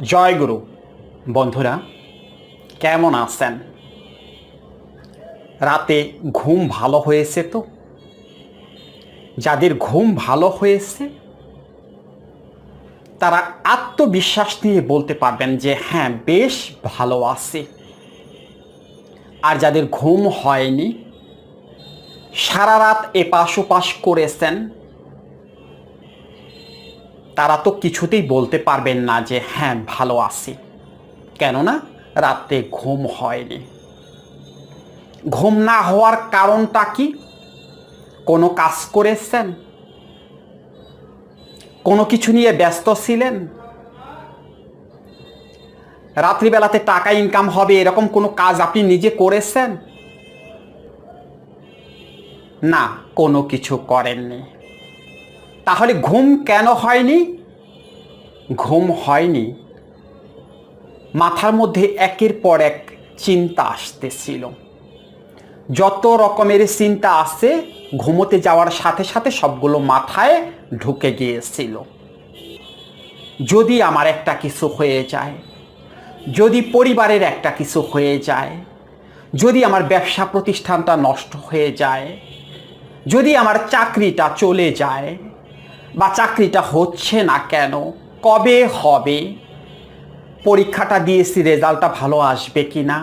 জয় গুরু। বন্ধুরা, কেমন আছেন? রাতে ঘুম ভালো হয়েছে তো? যাদের ঘুম ভালো হয়েছে, তারা আত্মবিশ্বাস নিয়ে বলতে পারবেন যে হ্যাঁ বেশ ভালো আছে। আর যাদের ঘুম হয়নি, সারা রাত এপাশ ওপাশ করেছেন তারা তো কিছুতেই বলতে পারবেন না যে হ্যাঁ ভালো আছি। কেননা রাতে ঘুম হয়নি। ঘুম না হওয়ার কারণটা কি? কোনো কাজ করেছেন? কোনো কিছু নিয়ে ব্যস্ত ছিলেন? রাত্রিবেলাতে টাকা ইনকাম হবে, এরকম কোনো কাজ আপনি নিজে করেছেন? না, কোনো কিছু করেননি। তাহলে ঘুম কেন হয়নি? ঘুম হয়নি। মাথার মধ্যে একের পর এক চিন্তা আসতেছিল। যত রকমের চিন্তা আসে ঘুমোতে যাওয়ার সাথে সাথে সবগুলো মাথায় ঢুকে গিয়েছিল। যদি আমার একটা কিছু হয়ে যায়, যদি পরিবারের একটা কিছু হয়ে যায়, যদি আমার ব্যবসা প্রতিষ্ঠানটা নষ্ট হয়ে যায়, যদি আমার চাকরিটা চলে যায় বা চাকরিটা হচ্ছে না কেন? কবে হবে? পরীক্ষাটা দিয়েছি, রেজাল্টটা ভালো আসবে কি না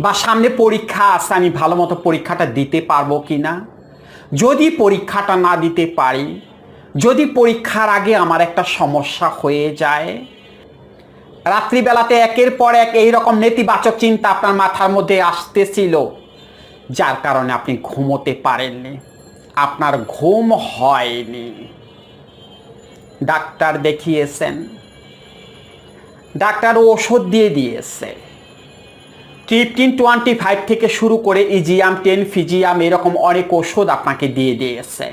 বা সামনে পরীক্ষা আছে, আমি ভালো মতো পরীক্ষাটা দিতে পারব কি না যদি পরীক্ষাটা না দিতে পারি, যদি পরীক্ষার আগে আমার একটা সমস্যা হয়ে যায়, রাত্রিবেলাতে একের পর এক এই রকম নেতিবাচক চিন্তা আপনার মাথার মধ্যে আসতেছিল, যার কারণে আপনি ঘুমোতে পারেননি। আপনার ঘুম হয়নি। ডাক্তার দেখিয়েছেন। ডাক্তার ওষুধ দিয়ে দিয়েছে। ট্রিপটিন টোয়েন্টি ফাইভ থেকে শুরু করে ইজিয়াম টেন, ফিজিয়াম এরকম অনেক ওষুধ আপনাকে দিয়ে দিয়েছে।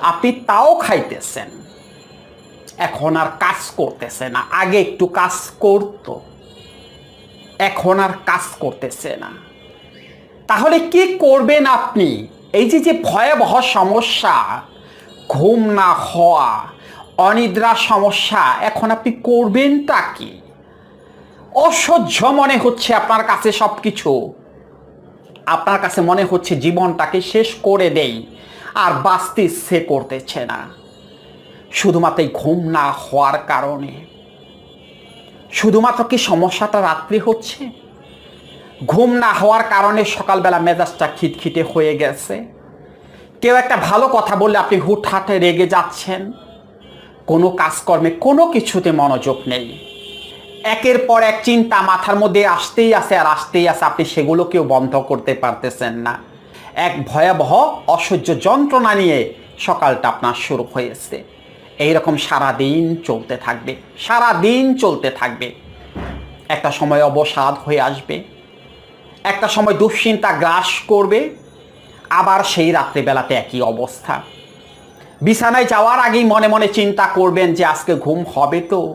আপনি তাও খাইতেছেন। এখন আর কাজ করতেছে না। আগে একটু কাজ করতো। এখন আর কাজ করতেছে না। তাহলে কি করবেন আপনি? এই যে যে ভয়াবহ সমস্যা, ঘুম না হওয়া অনিদ্রা সমস্যা, এখন আপনি করবেনটা কি? অসহ্য মনে হচ্ছে আপনার কাছে সব কিছু আপনার কাছে মনে হচ্ছে জীবনটাকে শেষ করে দেই, আর বাঁচতে ইচ্ছে করতেছে না। শুধুমাত্র এই ঘুম না হওয়ার কারণে। শুধুমাত্র কি সমস্যাটা রাত্রি হচ্ছে? ঘুম না হওয়ার কারণে সকালবেলা মেজাজটা খিটখিটে হয়ে গেছে। কেউ একটা ভালো কথা বললে আপনি হুটহাটে রেগে যাচ্ছেন। কোনো কাজকর্মে কোনো কিছুতে মনোযোগ নেই। একের পর এক চিন্তা মাথার মধ্যে আসতেই আসে আর আসতেই আসে আপনি সেগুলোকেও বন্ধ করতে পারতেছেন না। এক ভয়াবহ অসহ্য যন্ত্রণা নিয়ে সকালটা আপনার শুরু হয়েছে। এইরকম সারা দিন চলতে থাকবে সারা দিন চলতে থাকবে। একটা সময় অবসাদ হয়ে আসবে, একটা সময় দুশ্চিন্তা গ্রাস করবে, আবার সেই রাত্রিবেলাতে একই অবস্থা। বিছানায় যাওয়ার আগেই মনে মনে চিন্তা করবেন যে আজকে ঘুম হবে তো।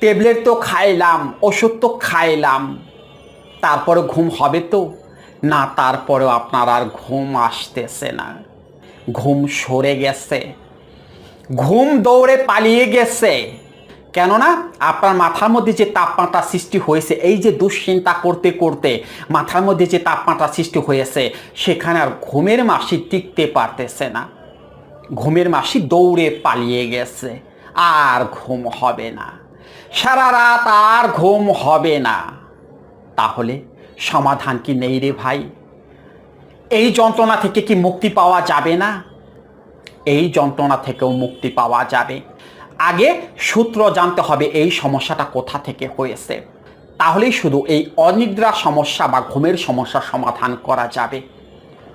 ট্যাবলেট তো খাইলাম, ওষুধ তো খাইলাম তারপরে ঘুম হবে তো। না, তারপরেও আপনার আর ঘুম আসতেছে না। ঘুম সরে গেছে। ঘুম দৌড়ে পালিয়ে গেছে। কেননা আপনার মাথার মধ্যে যে তাপমাত্রা সৃষ্টি হয়েছে, এই যে দুশ্চিন্তা করতে করতে মাথার মধ্যে যে তাপমাত্রা সৃষ্টি হয়েছে, সেখানে আর ঘুমের মাসি টিকতে পারতেছে না। ঘুমের মাসি দৌড়ে পালিয়ে গেছে। আর ঘুম হবে না। সারা রাত আর ঘুম হবে না। তাহলে সমাধান কি নেই রে ভাই? এই যন্ত্রণা থেকে কি মুক্তি পাওয়া যাবে না? এই যন্ত্রণা থেকেও মুক্তি পাওয়া যাবে। আগে সূত্র জানতে হবে এই সমস্যাটা কোথা থেকে হয়েছে। তাহলেই শুধু এই অনিদ্রা সমস্যা বা ঘুমের সমস্যা সমাধান করা যাবে।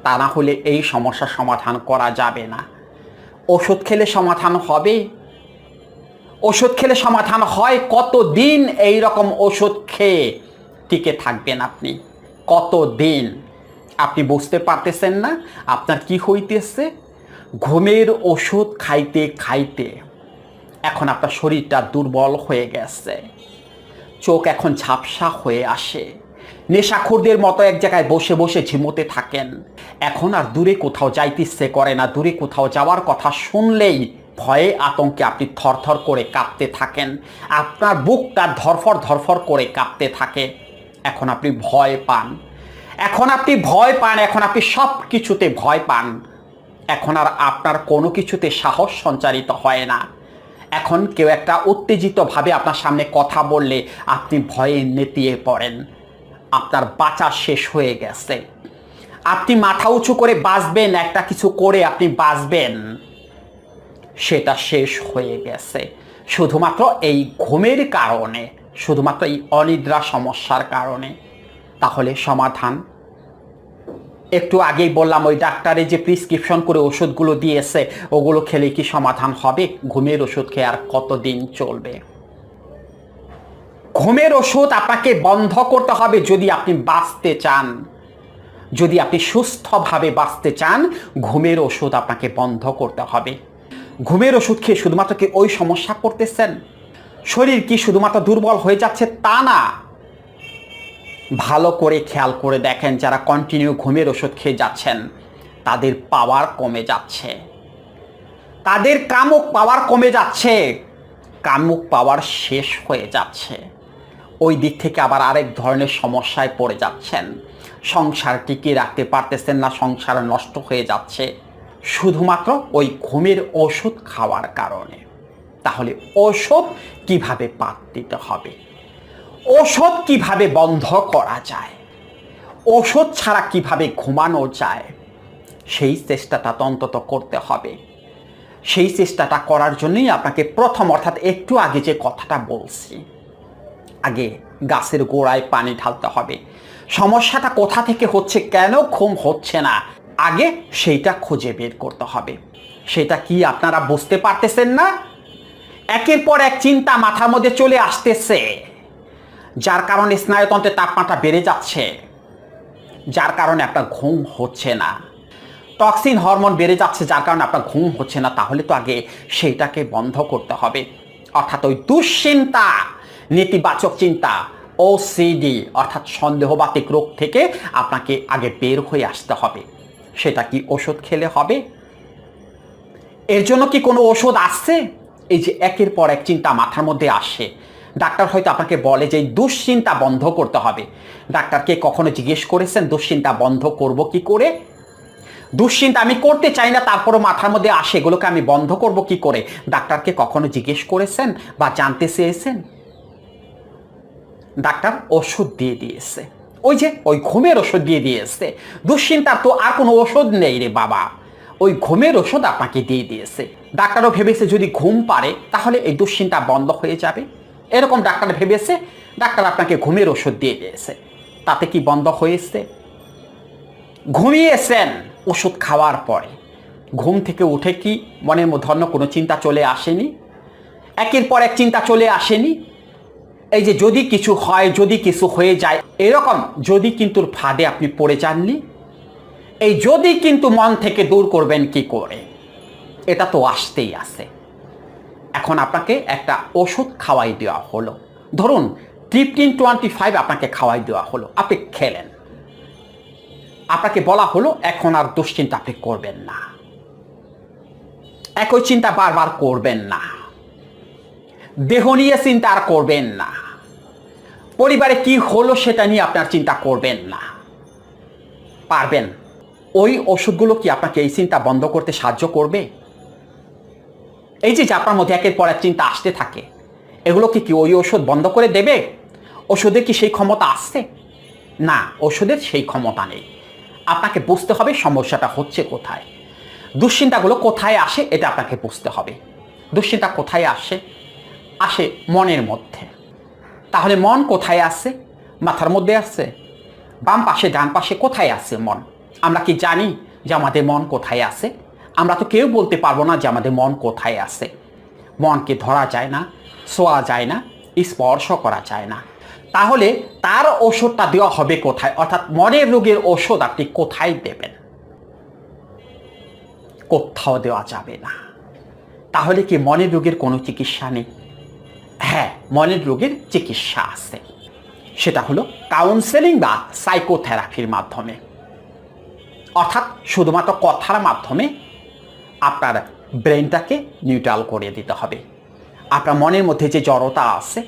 তা না হলে এই সমস্যার সমাধান করা যাবে না। ওষুধ খেলে সমাধান হবে? ওষুধ খেলে সমাধান হয় কতদিন? এই রকম ওষুধ খেয়ে টিকে থাকবেন আপনি। কতদিন? আপনি বুঝতে পারতেছেন না? আপনার কি হইতেছে? ঘুমের ওষুধ খাইতে খাইতে এখন আপনার শরীরটা দুর্বল হয়ে গেছে। চোখ এখন ঝাপসা হয়ে আসে। নেশাখোরদের মতো এক জায়গায় বসে বসে ঝিমোতে থাকেন। এখন আর দূরে কোথাও যাইতে ইচ্ছে করে না, দূরে কোথাও যাওয়ার কথা শুনলেই ভয়ে আতঙ্কে আপনি থরথর করে কাঁপতে থাকেন। আপনার বুকটা ধরফর ধরফর করে কাঁপতে থাকে। এখন আপনি ভয় পান। এখন আপনি ভয় পান, এখন আপনি সব কিছুতে ভয় পান। এখন আর আপনার কোনো কিছুতে সাহস সঞ্চারিত হয় না। এখন কেউ একটা উত্তেজিতভাবে আপনার সামনে কথা বললে আপনি ভয়ে নেতিয়ে পড়েন। আপনার বাঁচা শেষ হয়ে গেছে। আপনি মাথা উঁচু করে বাঁচবেন, একটা কিছু করে আপনি বাঁচবেন। সেটা শেষ হয়ে গেছে। শুধুমাত্র এই ঘুমের কারণে, শুধুমাত্র এই অনিদ্রা সমস্যার কারণে। তাহলে সমাধান? একটু আগেই বললাম, ওই ডাক্তারে যে প্রিসক্রিপশন করে ওষুধগুলো দিয়েছে, ওগুলো খেলে কি সমাধান হবে? ঘুমের ওষুধ খেয়ে আর কতদিন চলবে? ঘুমের ওষুধ আপনাকে বন্ধ করতে হবে যদি আপনি বাঁচতে চান। যদি আপনি সুস্থভাবে বাঁচতে চান, ঘুমের ওষুধ আপনাকে বন্ধ করতে হবে। ঘুমের ওষুধ খেয়ে শুধুমাত্র কি ওই সমস্যা করতেছেন শরীর কি শুধুমাত্র দুর্বল হয়ে যাচ্ছে তা না। ভালো করে খেয়াল করে দেখেন যারা কন্টিনিউ ঘুমের ওষুধ খেয়ে যাচ্ছেন, তাদের পাওয়ার কমে যাচ্ছে। তাদের কামুক পাওয়ার কমে যাচ্ছে। কামুক পাওয়ার শেষ হয়ে যাচ্ছে। ওই দিক থেকে আবার আরেক ধরনের সমস্যায় পড়ে যাচ্ছেন। সংসার টিকিয়ে রাখতে পারতেছেন না, সংসার নষ্ট হয়ে যাচ্ছে। শুধুমাত্র ওই ঘুমের ওষুধ খাওয়ার কারণে। তাহলে ওষুধ কীভাবে পাত দিতে হবে? ওষুধ কীভাবে বন্ধ করা যায়? ওষুধ ছাড়া কীভাবে ঘুমানো যায়? সেই চেষ্টাটা অন্তত করতে হবে। সেই চেষ্টাটা করার জন্যই আপনাকে প্রথম অর্থাৎ একটু আগে যে কথাটা বলছি আগে গাছের গোড়ায় পানি ঢালতে হবে। সমস্যাটা কোথা থেকে হচ্ছে কেন ঘুম হচ্ছে না? আগে সেইটা খুঁজে বের করতে হবে। সেটা কি আপনারা বুঝতে পারতেছেন না? একের পর এক চিন্তা মাথার মধ্যে চলে আসতেছে। যার কারণে স্নায়ুতন্ত্রের তাপমাত্রা বেড়ে যাচ্ছে। যার কারণে আপনার ঘুম হচ্ছে না। টক্সিন হরমোন বেড়ে যাচ্ছে, যার কারণে আপনার ঘুম হচ্ছে না। তাহলে তো আগে সেইটাকে বন্ধ করতে হবে। অর্থাৎ ওই দুশ্চিন্তা নেতিবাচক চিন্তা ওসিডি অর্থাৎ সন্দেহবাতিক রোগ থেকে আপনাকে আগে বের হয়ে আসতে হবে। সেটা কি ওষুধ খেলে হবে? এর জন্য কি কোনো ওষুধ আসছে এই যে একের পর এক চিন্তা মাথার মধ্যে আসে। ডাক্তার হয়তো আপনাকে বলে যে দুশ্চিন্তা বন্ধ করতে হবে। ডাক্তারকে কখনো জিজ্ঞেস করেছেন, দুশ্চিন্তা বন্ধ করব কি করে? দুশ্চিন্তা আমি করতে চাই না, তারপরও মাথার মধ্যে আসে, এগুলোকে আমি বন্ধ করব কি করে? ডাক্তারকে কখনো জিজ্ঞেস করেছেন বা জানতে চেয়েছেন? ডাক্তার ওষুধ দিয়ে দিয়েছে। ওই যে, ওই ঘুমের ওষুধ দিয়ে দিয়েছে। দুশ্চিন্তার তো আর কোনো ওষুধ নেই রে বাবা। ওই ঘুমের ওষুধ আপনাকে দিয়ে দিয়েছে। ডাক্তারও ভেবেছে যদি ঘুম পারে, তাহলে এই দুশ্চিন্তা বন্ধ হয়ে যাবে। এরকম ডাক্তার ভেবেছে, ডাক্তার আপনাকে ঘুমের ওষুধ দিয়ে দিয়েছে। তাতে কি বন্ধ হয়েছে? ঘুমিয়েছেন ওষুধ খাওয়ার পরে। ঘুম থেকে উঠে কি মনের মধ্যে অন্য কোনো চিন্তা চলে আসেনি? একের পর এক চিন্তা চলে আসেনি? এই যে যদি কিছু হয়, যদি কিছু হয়ে যায়, এরকম যদি কিন্তু ফাঁদে আপনি পড়ে যাননি, এই যদি কিন্তু মন থেকে দূর করবেন কি করে? এটা তো আসতেই আছে। এখন আপনাকে একটা ওষুধ খাওয়াই দেওয়া হলো। ধরুন ট্রিপটিন টোয়েন্টি ফাইভ আপনাকে খাওয়াই দেওয়া হলো, আপনি খেলেন। আপনাকে বলা হলো, এখন আর দুশ্চিন্তা আপনি করবেন না। একই চিন্তা বারবার করবেন না। দেহ নিয়ে চিন্তা আর করবেন না। পরিবারে কি হলো সেটা নিয়ে আপনার চিন্তা করবেন না। পারবেন। ওই ওষুধগুলো কি আপনাকে এই চিন্তা বন্ধ করতে সাহায্য করবে? এই যে আপনার মধ্যে একের পর এক চিন্তা আসতে থাকে, এগুলো কি কি ওই ওষুধ বন্ধ করে দেবে? ওষুধে কি সেই ক্ষমতা আসছে না, ওষুধের সেই ক্ষমতা নেই। আপনাকে বুঝতে হবে সমস্যাটা হচ্ছে কোথায়। দুশ্চিন্তাগুলো কোথায় আসে এটা আপনাকে বুঝতে হবে। দুশ্চিন্তা কোথায় আসে? আসে মনের মধ্যে। তাহলে মন কোথায় আসে মাথার মধ্যে আসছে বাম পাশে, ডান পাশে কোথায় আছে মন? আমরা কি জানি যে আমাদের মন কোথায় আছে? আমরা তো কেউ বলতে পারব না যে আমাদের মন কোথায় আছে। মনকে ধরা যায় না শোয়া যায় না, স্পর্শ করা যায় না। তাহলে তার ওষুধটা দেওয়া হবে কোথায়? অর্থাৎ মনের রোগের ওষুধ আপনি কোথায় দেবেন? কোথাও দেওয়া যাবে না। তাহলে কি মনের রোগের কোনো চিকিৎসা নেই? হ্যাঁ মনের রোগের চিকিৎসা আছে। সেটা হলো কাউন্সেলিং বা সাইকোথেরাপির মাধ্যমে। অর্থাৎ শুধুমাত্র কথার মাধ্যমে আপনার ব্রেনটাকে নিউট্রাল করে দিতে হবে। আপনার মনের মধ্যে যে জড়তা আছে,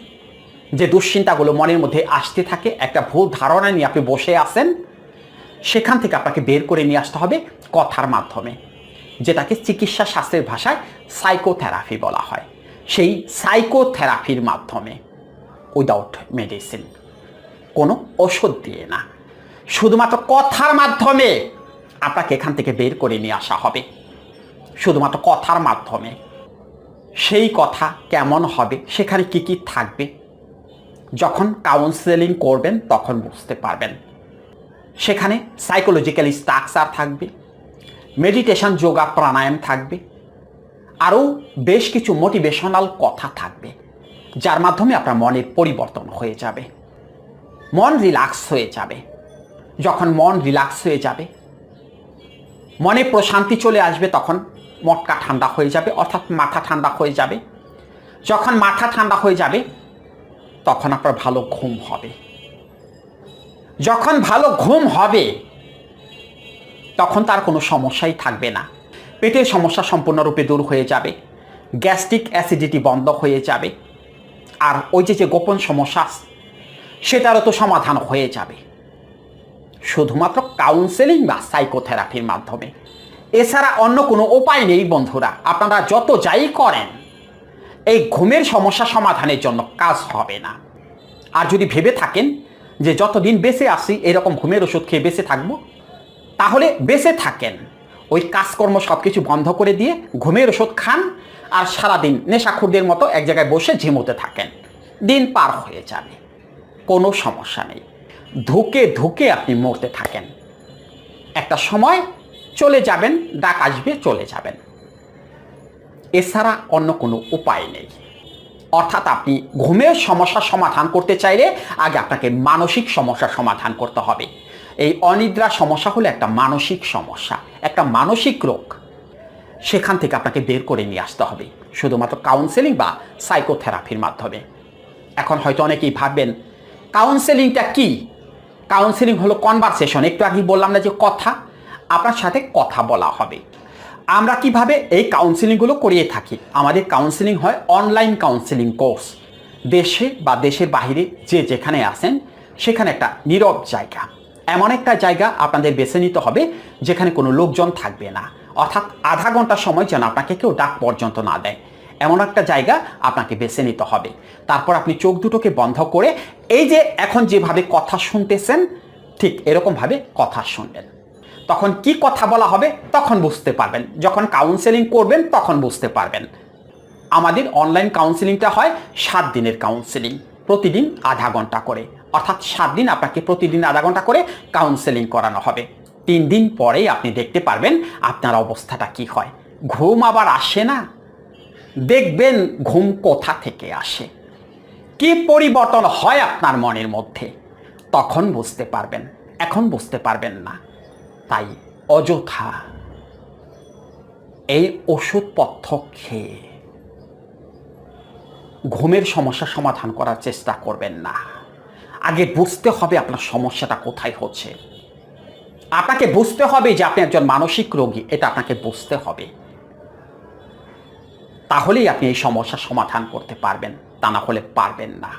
যে দুশ্চিন্তাগুলো মনের মধ্যে আসতে থাকে, একটা ভুল ধারণা নিয়ে আপনি বসে আছেন, সেখান থেকে আপনাকে বের করে নিয়ে আসতে হবে কথার মাধ্যমে, যেটাকে চিকিৎসা শাস্ত্রের ভাষায় সাইকোথেরাপি বলা হয়। সেই সাইকোথেরাপির মাধ্যমে উইদাউট মেডিসিন কোনো ওষুধ দিয়ে না। শুধুমাত্র কথার মাধ্যমে আপনাকে এখান থেকে বের করে নিয়ে আসা হবে। শুধুমাত্র কথার মাধ্যমে। সেই কথা কেমন হবে, সেখানে কি কি থাকবে? যখন কাউন্সেলিং করবেন, তখন বুঝতে পারবেন। সেখানে সাইকোলজিক্যাল স্ট্রাকচার থাকবে। মেডিটেশন যোগা প্রাণায়াম থাকবে। আরও বেশ কিছু মোটিভেশনাল কথা থাকবে, যার মাধ্যমে আপনার মনের পরিবর্তন হয়ে যাবে। মন রিল্যাক্স হয়ে যাবে। যখন মন রিল্যাক্স হয়ে যাবে, মনে প্রশান্তি চলে আসবে, তখন মটকা ঠান্ডা হয়ে যাবে, অর্থাৎ মাথা ঠান্ডা হয়ে যাবে। যখন মাথা ঠান্ডা হয়ে যাবে, তখন আপনার ভালো ঘুম হবে। যখন ভালো ঘুম হবে, তখন তার কোনো সমস্যাই থাকবে না। পেটের সমস্যা সম্পূর্ণরূপে দূর হয়ে যাবে। গ্যাস্ট্রিক অ্যাসিডিটি বন্ধ হয়ে যাবে। আর ওই যে যে গোপন সমস্যা, সেটারও তো সমাধান হয়ে যাবে। শুধুমাত্র কাউন্সেলিং বা সাইকোথেরাপির মাধ্যমে। এছাড়া অন্য কোনো উপায় নেই বন্ধুরা, আপনারা যত যাই করেন, এই ঘুমের সমস্যা সমাধানের জন্য কাজ হবে না। আর যদি ভেবে থাকেন যে, যতদিন বেঁচে আসি এরকম ঘুমের ওষুধ খেয়ে বেঁচে থাকব, তাহলে বেঁচে থাকেন। ওই কাজকর্ম সব কিছু বন্ধ করে দিয়ে ঘুমের ওষুধ খান আর সারাদিন নেশাখুরদের মতো এক জায়গায় বসে ঝিমোতে থাকেন। দিন পার হয়ে যাবে। কোনো সমস্যা নেই। ধুকে ধুকে আপনি মরতে থাকেন। একটা সময় চলে যাবেন, ডাক আসবে, চলে যাবেন। এছাড়া অন্য কোনো উপায় নেই। অর্থাৎ আপনি ঘুমের সমস্যার সমাধান করতে চাইলে আগে আপনাকে মানসিক সমস্যার সমাধান করতে হবে। এই অনিদ্রা সমস্যা হলো একটা মানসিক সমস্যা, একটা মানসিক রোগ। সেখান থেকে আপনাকে বের করে নিয়ে আসতে হবে, শুধুমাত্র কাউন্সেলিং বা সাইকোথেরাপির মাধ্যমে। এখন হয়তো অনেকেই ভাববেন কাউন্সেলিংটা কি? কাউন্সেলিং হলো কনভারসেশন একটু আগে বললাম না যে কথা, আপনার সাথে কথা বলা হবে। আমরা কীভাবে এই কাউন্সেলিংগুলো করিয়ে থাকি? আমাদের কাউন্সেলিং হয় অনলাইন কাউন্সেলিং কোর্স দেশে বা দেশের বাইরে যে যেখানে আসেন সেখানে একটা নীরব জায়গা। এমন একটা জায়গা আপনাদের বেছে নিতে হবে যেখানে কোনো লোকজন থাকবে না। অর্থাৎ আধা ঘণ্টা সময় যেন আপনাকে কেউ ডাক পর্যন্ত না দেয়। এমন একটা জায়গা আপনাকে বেছে নিতে হবে। তারপর আপনি চোখ দুটোকে বন্ধ করে এই যে এখন যেভাবে কথা শুনতেছেন, ঠিক এরকমভাবে কথা শুনবেন। তখন কি কথা বলা হবে তখন বুঝতে পারবেন। যখন কাউন্সেলিং করবেন তখন বুঝতে পারবেন। আমাদের অনলাইন কাউন্সেলিংটা হয় সাত দিনের কাউন্সেলিং প্রতিদিন আধা ঘণ্টা করে। অর্থাৎ সাত দিন আপনাকে প্রতিদিন আধা ঘণ্টা করে কাউন্সেলিং করানো হবে। তিন দিন পরেই আপনি দেখতে পারবেন আপনার অবস্থাটা কি হয়। ঘুম আবার আসে না। দেখবেন ঘুম কোথা থেকে আসে। কি পরিবর্তন হয় আপনার মনের মধ্যে? তখন বুঝতে পারবেন। এখন বুঝতে পারবেন না। তাই অযথা এই ওষুধপত্র খেয়ে ঘুমের সমস্যা সমাধান করার চেষ্টা করবেন না। আগে বুঝতে হবে আপনার সমস্যাটা কোথায় হচ্ছে। আপনাকে বুঝতে হবে যে আপনি একজন মানসিক রোগী, এটা আপনাকে বুঝতে হবে। তাহলেই আপনি এই সমস্যার সমাধান করতে পারবেন, তা না হলে পারবেন না।